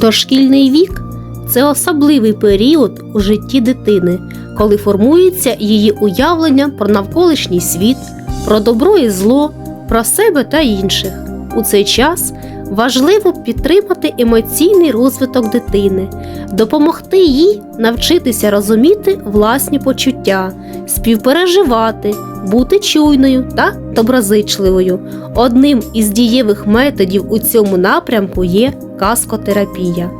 Дошкільний вік це особливий період у житті дитини, коли формується її уявлення про навколишній світ, про добро і зло, про себе та інших. У цей час важливо підтримати емоційний розвиток дитини, допомогти їй навчитися розуміти власні почуття, співпереживати, бути чуйною та доброзичливою. Одним із дієвих методів у цьому напрямку є каскотерапія.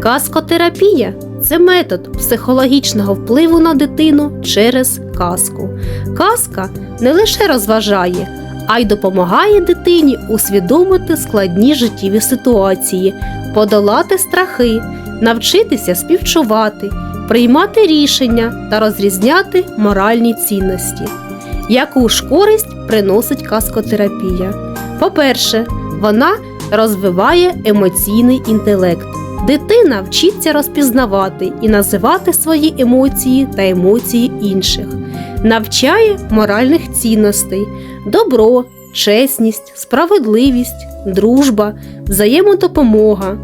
Каскотерапія це метод психологічного впливу на дитину через казку. Казка не лише розважає, а й допомагає дитині усвідомити складні життєві ситуації, подолати страхи, навчитися співчувати, приймати рішення та розрізняти моральні цінності. Яку ж користь приносить каскотерапія? По-перше, вона розвиває емоційний інтелект. Дитина вчиться розпізнавати і називати свої емоції та емоції інших, навчає моральних цінностей, добро, чесність, справедливість, дружба, взаємодопомога.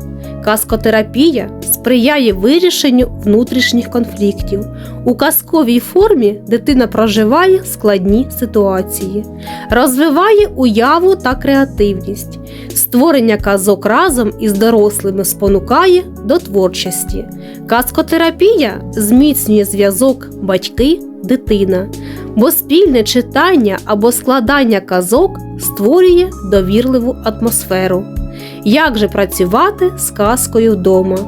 Каскотерапія сприяє вирішенню внутрішніх конфліктів. У казковій формі дитина проживає складні ситуації, розвиває уяву та креативність. Створення казок разом із дорослими спонукає до творчості. Каскотерапія зміцнює зв'язок батьки-дитина, бо спільне читання або складання казок створює довірливу атмосферу. Як же працювати з казкою вдома?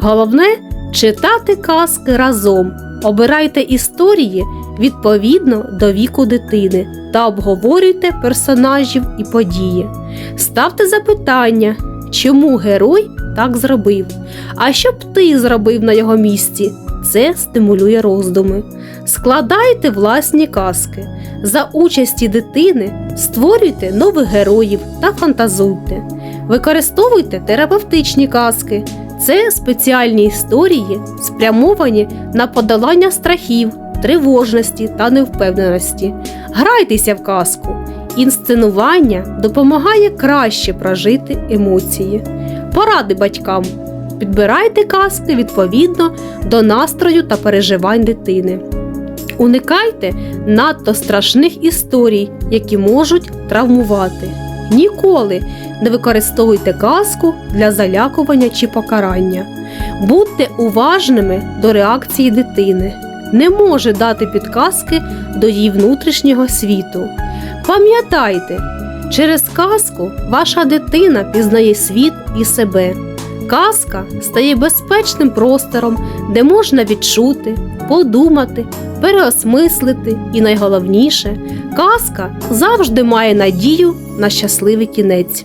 Головне читати казки разом. Обирайте історії відповідно до віку дитини та обговорюйте персонажів і події. Ставте запитання, чому герой так зробив, а що б ти зробив на його місці? Це стимулює роздуми. Складайте власні казки. За участі дитини створюйте нових героїв та фантазуйте. Використовуйте терапевтичні казки. Це спеціальні історії, спрямовані на подолання страхів, тривожності та невпевненості. Грайтеся в казку. Інсценування допомагає краще прожити емоції. Поради батькам. Підбирайте казки відповідно до настрою та переживань дитини. Уникайте надто страшних історій, які можуть травмувати. Ніколи не використовуйте казку для залякування чи покарання. Будьте уважними до реакції дитини. Не може дати підказки до її внутрішнього світу. Пам'ятайте, через казку ваша дитина пізнає світ і себе. Казка стає безпечним простором, де можна відчути, подумати, переосмислити і найголовніше, казка завжди має надію на щасливий кінець.